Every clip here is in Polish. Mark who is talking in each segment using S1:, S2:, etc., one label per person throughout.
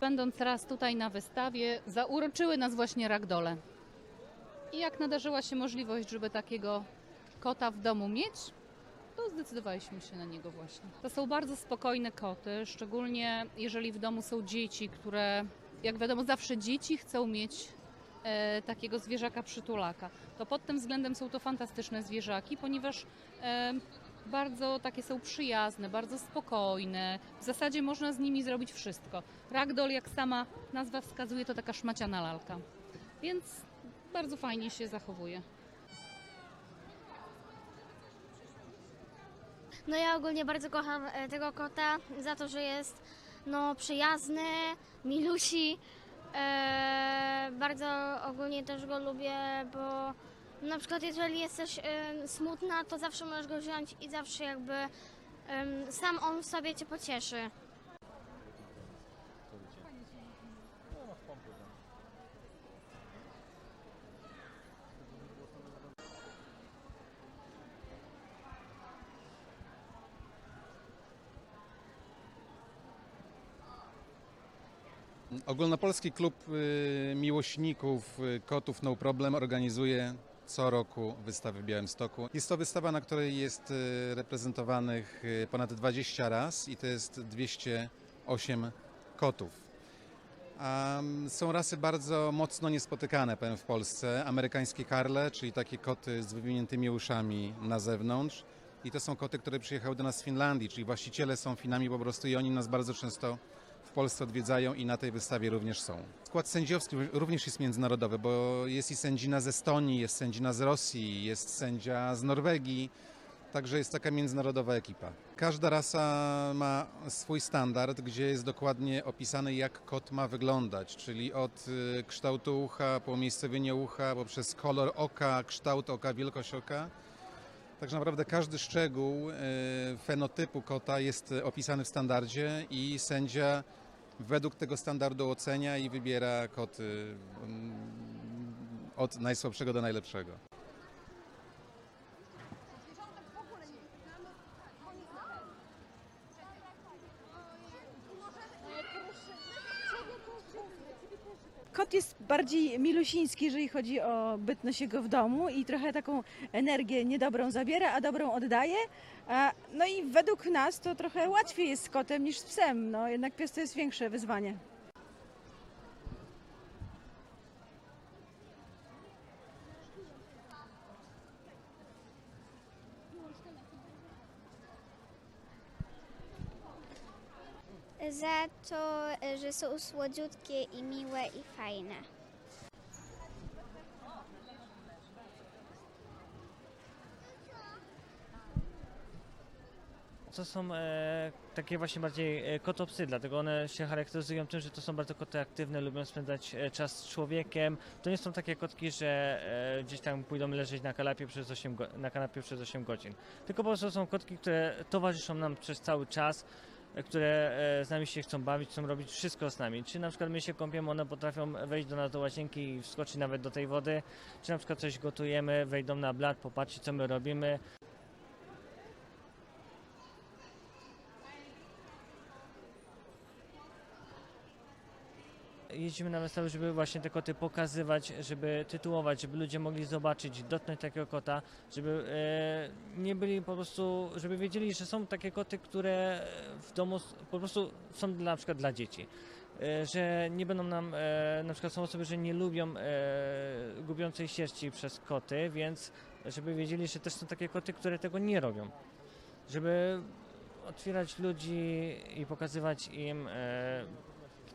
S1: będąc raz tutaj na wystawie, zauroczyły nas właśnie ragdole. I jak nadarzyła się możliwość, żeby takiego kota w domu mieć, to zdecydowaliśmy się na niego właśnie. To są bardzo spokojne koty, szczególnie jeżeli w domu są dzieci, które, jak wiadomo, zawsze dzieci chcą mieć e, takiego zwierzaka przytulaka. To pod tym względem są to fantastyczne zwierzaki, ponieważ e, bardzo takie są przyjazne, bardzo spokojne. W zasadzie można z nimi zrobić wszystko. Ragdoll, jak sama nazwa wskazuje, to taka szmaciana lalka. Więc bardzo fajnie się zachowuje.
S2: No ja ogólnie bardzo kocham e, tego kota za to, że jest no przyjazny, milusi. E, bardzo ogólnie też go lubię, bo na przykład jeżeli jesteś smutna, to zawsze możesz go wziąć i zawsze jakby sam on sobie cię pocieszy.
S3: Ogólnopolski Klub y, Miłośników y, Kotów No Problem organizuje co roku wystawę w Białymstoku. Jest to wystawa, na której jest y, reprezentowanych y, ponad 20 ras i to jest 208 kotów. Są rasy bardzo mocno niespotykane, powiem, w Polsce. Amerykańskie karle, czyli takie koty z wywiniętymi uszami na zewnątrz. I to są koty, które przyjechały do nas z Finlandii, czyli właściciele są Finami po prostu i oni nas bardzo często w Polsce odwiedzają i na tej wystawie również są. Skład sędziowski również jest międzynarodowy, bo jest i sędzina z Estonii, jest sędzina z Rosji, jest sędzia z Norwegii. Także jest taka międzynarodowa ekipa. Każda rasa ma swój standard, gdzie jest dokładnie opisane, jak kot ma wyglądać, czyli od y, kształtu ucha, po umiejscowienie ucha, poprzez kolor oka, kształt oka, wielkość oka. Także naprawdę każdy szczegół y, fenotypu kota jest y, opisany w standardzie i sędzia według tego standardu ocenia i wybiera koty mm, od najsłabszego do najlepszego.
S4: Kot jest bardziej milusiński, jeżeli chodzi o bytność jego w domu i trochę taką energię niedobrą zabiera, a dobrą oddaje. No i według nas to trochę łatwiej jest z kotem niż z psem. No, jednak pies to jest większe wyzwanie.
S5: Za to, że są słodziutkie i miłe i fajne.
S6: To są e, takie właśnie bardziej e, kotopsy, dlatego one się charakteryzują tym, że to są bardzo koty aktywne, lubią spędzać e, czas z człowiekiem. To nie są takie kotki, że e, gdzieś tam pójdą leżeć na kanapie, przez 8 go- na kanapie przez 8 godzin. Tylko po prostu są kotki, które towarzyszą nam przez cały czas, e, które e, z nami się chcą bawić, chcą robić wszystko z nami. Czy na przykład my się kąpiemy, one potrafią wejść do nas do łazienki i wskoczyć nawet do tej wody. Czy na przykład coś gotujemy, wejdą na blat, popatrzeć co my robimy. Jeździmy na wystawy, żeby właśnie te koty pokazywać, żeby tytułować, żeby ludzie mogli zobaczyć, dotknąć takiego kota, żeby e, nie byli po prostu, żeby wiedzieli, że są takie koty, które w domu po prostu są dla, na przykład dla dzieci. E, że nie będą nam, e, na przykład są osoby, że nie lubią e, gubiącej sierści przez koty, więc żeby wiedzieli, że też są takie koty, które tego nie robią. Żeby otwierać ludzi i pokazywać im e,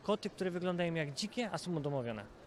S6: koty, które wyglądają jak dzikie, a są udomowione.